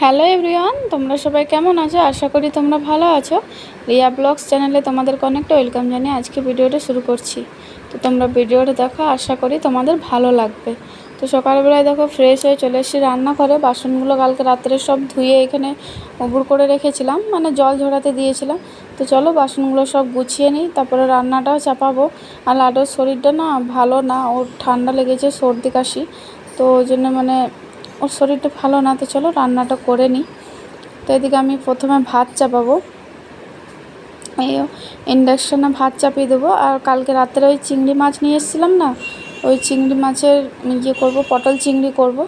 Hello everyone, তোমরা সবাই কেমন আছো? আশা করি তোমরা ভালো আছো। রিয়া ব্লগস চ্যানেলে তোমাদেরকে অনেকটা ওয়েলকাম জানিয়ে আজকে ভিডিওটা শুরু করছি। তো তোমরা ভিডিওটা দেখো, আশা করি তোমাদের ভালো লাগবে। তো সকালবেলায় দেখো ফ্রেশ হয়ে চলে এসেছি রান্না করে বাসনগুলো কালকে রাত্রে সব ধুয়ে এখানে উবুর করে রেখেছিলাম মানে জল ঝরাতে দিয়েছিলাম। তো চলো বাসনগুলো সব গুছিয়ে নিই, তারপরে রান্নাটাও চাপাবো। আর লাডোর শরীরটা না ভালো না, ওর ঠান্ডা লেগেছে সর্দি কাশি। তো ওই জন্য মানে ওর শরীরটা ভালো না, তো চলো রান্নাটা করে নিই। তো এদিকে আমি প্রথমে ভাত চাপাবো। এই ইন্ডাকশানে ভাত চাপিয়ে দেবো। আর কালকে রাত্রে ওই চিংড়ি মাছ নিয়ে এসেছিলাম না, ওই চিংড়ি মাছের ইয়ে করব, পটল চিংড়ি করব।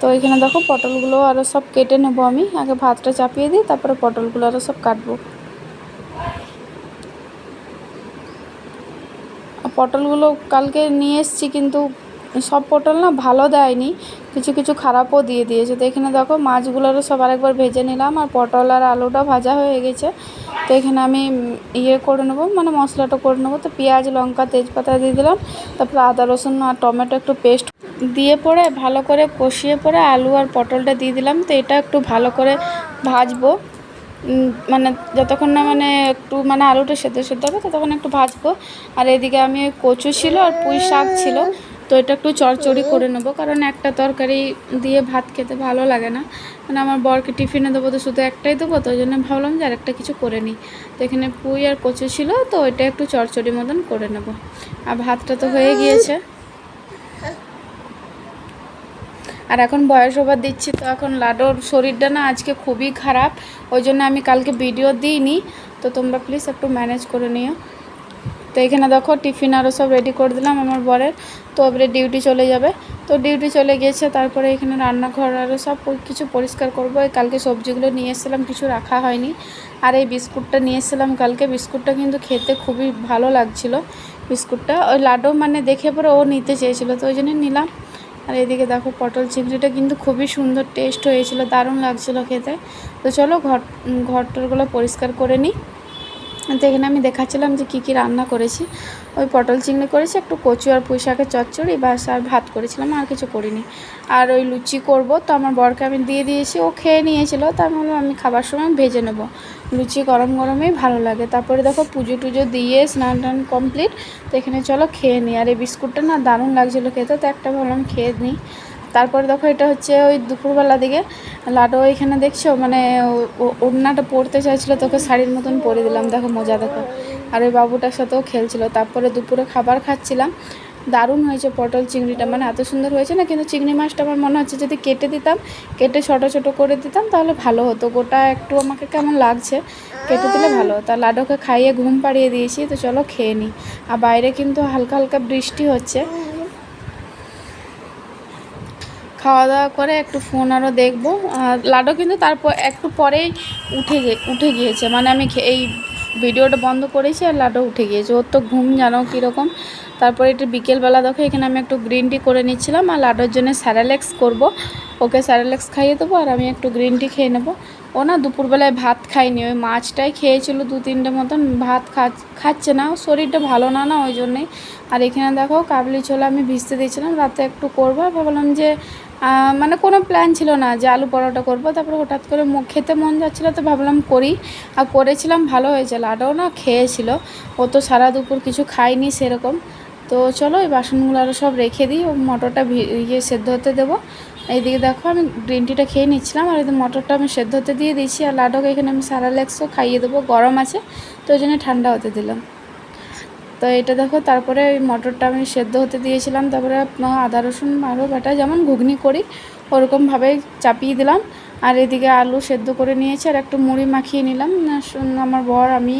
তো এখানে দেখো পটলগুলো আরও সব কেটে নেব আমি। আগে ভাতটা চাপিয়ে দিই, তারপরে পটলগুলো আরও সব কাটবো। পটলগুলো কালকে নিয়ে এসেছি কিন্তু সব পটল না ভালো দেয়নি, কিছু কিছু খারাপও দিয়ে দিয়েছে। তো এখানে দেখো মাছগুলোরও সব আরেকবার ভেজে নিলাম আর পটল আর আলুটা ভাজা হয়ে গেছে। তো এখানে আমি ইয়ে করে নেব মানে মশলাটা করে নেব। তো পেঁয়াজ, লঙ্কা, তেজপাতা দিয়ে দিলাম, তারপরে আদা, রসুন আর টমেটো একটু পেস্ট দিয়ে পরে ভালো করে কষিয়ে পরে আলু আর পটলটা দিয়ে দিলাম। তো এটা একটু ভালো করে ভাজবো মানে যতক্ষণ না মানে একটু মানে আলুটা সেদ্ধ সেদ্ধ হবে, ততক্ষণ একটু ভাজবো। আর এদিকে আমি কচু ছিল আর পুঁই শাক ছিল। তো এটা একটু চড়চড়ি করে নেব, কারণ একটা তরকারি দিয়ে ভাত খেতে ভালো লাগে না। মানে আমার বরকে টিফিনে দেবো তো শুধু একটাই দেবো, তো ওই জন্য ভাবলাম যে আরেকটা কিছু করে নিই। তো এখানে পুই আর কচু ছিল, তো ওইটা একটু চড়চড়ি মতন করে নেব। আর ভাতটা তো হয়ে গিয়েছে। আর এখন বয়স ওভার দিচ্ছি, তো এখন লাডোর শরীরটা না আজকে খুবই খারাপ, ওই জন্য আমি কালকে ভিডিও দিইনি। তো তোমরা প্লিজ একটু ম্যানেজ করে নিও। তো এখানে দেখো টিফিন আরও সব রেডি করে দিলাম আমার বরের। তো এবারে ডিউটি চলে যাবে। তো ডিউটি চলে গিয়েছে, তারপরে এখানে রান্নাঘর আরও সব কিছু পরিষ্কার করব। কালকে সবজিগুলো নিয়ে এসেছিলাম, কিছু রাখা হয়নি। আর এই বিস্কুটটা নিয়ে এসেছিলাম কালকে। বিস্কুটটা কিন্তু খেতে খুবই ভালো লাগছিল, বিস্কুটটা। ওই লাডু মানে দেখে পরে ও নিতে চেয়েছিলো, তো ওই জন্য নিলাম। আর এদিকে দেখো পটল চিংড়িটা কিন্তু খুবই সুন্দর টেস্ট হয়েছিল, দারুণ লাগছিল খেতে। তো চলো ঘর ঘরটরগুলো পরিষ্কার করে নিই। তো এখানে আমি দেখাচ্ছিলাম যে কী কী রান্না করেছি। ওই পটল চিংড়ি করেছি, একটু কচু আর পুঁই শাকের চচ্চড়ি বাস আর ভাত করেছিলাম, আর কিছু করিনি। আর ওই লুচি করব, তো আমার বরকে আমি দিয়ে দিয়েছি, ও খেয়ে নিয়েছিল তার মানে আমি খাবার সময় ভেজে নেব। লুচি গরম গরমেই ভালো লাগে। তারপরে দেখো পুজো টুজো দিয়ে স্নান টান কমপ্লিট, তো এখানে চলো খেয়ে নিই। আর এই বিস্কুটটা না দারুণ লাগছিল খেতে, তো একটা ভাবলাম খেয়ে নিই। তারপরে দেখো এটা হচ্ছে ওই দুপুরবেলা দিকে। লাডো এখানে দেখছ? মানে ওড়নাটা পরতে চাইছিলো, তোকে শাড়ির মতন পরে দিলাম। দেখো মজা, দেখো। আর ওই বাবুটার সাথেও খেলছিল। তারপরে দুপুরে খাবার খাচ্ছিলাম। দারুণ হয়েছে পটল চিংড়িটা। মানে এত সুন্দর হয়েছে না? কিন্তু চিংড়ি মাছটা আমার মনে হচ্ছে যদি কেটে দিতাম, কেটে ছোটো ছোটো করে দিতাম, তাহলে ভালো হতো। গোটা একটু আমাকে কেমন লাগছে, কেটে দিলে ভালো তা লাডোকে খাইয়ে ঘুম পাড়িয়ে দিয়েছি, তো চলো খেয়ে নিই আর বাইরে কিন্তু হালকা হালকা বৃষ্টি হচ্ছে। খাওয়া দাওয়া করে একটু ফোন আরও দেখব। আর লাডো কিন্তু তারপর একটু পরেই উঠে উঠে গিয়েছে। মানে আমি এই ভিডিওটা বন্ধ করেছি আর লাডো উঠে গিয়েছে। ওর তো ঘুম জানো কীরকম। তারপরে একটু বিকেলবেলা দেখো, এখানে আমি একটু গ্রিন টি করে নিচ্ছিলাম। আর লাডোর জন্য স্যারালেক্স করব। ওকে স্যারালেক্স খাইয়ে দেবো আর আমি একটু গ্রিন টি খেয়ে নেব। ও না দুপুরবেলায় ভাত খায়নি, ওই মাছটাই খেয়েছিল দু তিনটে মতন, ভাত খাচ্ছে না শরীরটা ভালো না না ওই জন্যেই। আর এখানে দেখো কাবলি ছোলা আমি ভিজতে দিয়েছিলাম, রাতে একটু করব ভাবলাম যে মানে কোনো প্ল্যান ছিল না যে আলু পরোটা করব, তারপরে হঠাৎ করে খেতে মন যাচ্ছিল তো ভাবলাম করি। আর করেছিলাম, ভালো হয়েছে লাডাও না খেয়েছিল, ও তো সারা দুপুর কিছু খায়নি সেরকম। তো চলো এই বাসনগুলো আরও সব রেখে দিই, ও মটরটা ইয়ে সেদ্ধ হতে দেবো। এইদিকে দেখো, আমি গ্রিন টিটা খেয়ে নিচ্ছিলাম, আর এদিকে মটরটা আমি সেদ্ধ হতে দিয়ে দিয়েছি, আর লাডুকে এখানে আমি সারালেক্সও খাইয়ে দেবো, গরম আছে, তো ওই জন্য ঠান্ডা হতে দিলাম। তো এটা দেখো, তারপরে ওই মটরটা আমি সেদ্ধ হতে দিয়েছিলাম, তারপরে আদা রসুন আরও বাটা, যেমন ঘুগনি করি ওরকমভাবে চাপিয়ে দিলাম। আর এদিকে আলু সেদ্ধ করে নিয়েছি আর একটু মুড়ি মাখিয়ে নিলাম। আমার বর, আমি,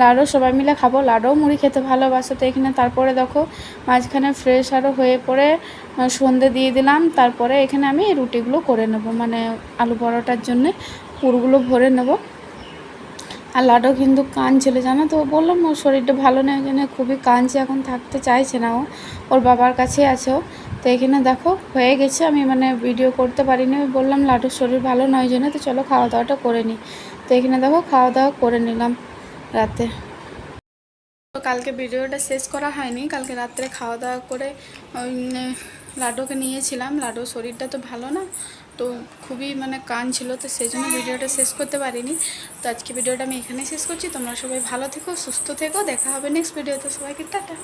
লাডো সবাই মিলে খাব। লাডোও মুড়ি খেতে ভালোবাসে, তো এখানে তারপরে দেখো, মাঝখানে ফ্রেশ আরও হয়ে পড়ে সন্ধে দিয়ে দিলাম। তারপরে এখানে আমি রুটিগুলো করে নেব। মানে আলু পরোটার জন্যে পুরগুলো ভরে নেব। আর লাডো কিন্তু কাঁদছিল, জানো তো? বললাম ওর শরীরটা ভালো নেই, ওই জন্য খুবই কাঁদছে, এখন থাকতে চাইছে না ও। ওর বাবার কাছে আছে ও। তো এখানে দেখো, হয়ে গেছে। আমি মানে ভিডিও করতে পারিনি। বললাম লাডুর শরীর ভালো নয় জন্য তো চলো খাওয়া দাওয়াটা করে নিই তো এখানে দেখো খাওয়া দাওয়া করে নিলাম রাতে। কালকে ভিডিওটা শেষ করা হয়নি। কালকে রাত্রে খাওয়া দাওয়া করে, ওই, লাডুকে নিয়েছিলাম। লাডুর শরীরটা তো ভালো না, তো তো খুবই মানে কান ছিল, তো সেই জন্য ভিডিওটা শেষ করতে পারিনি। তো আজকে ভিডিওটা আমি এখানে শেষ করছি। তোমরা সবাই ভালো থেকো, সুস্থ থেকো। দেখা হবে নেক্সট ভিডিওতে সবাইকে টাটা।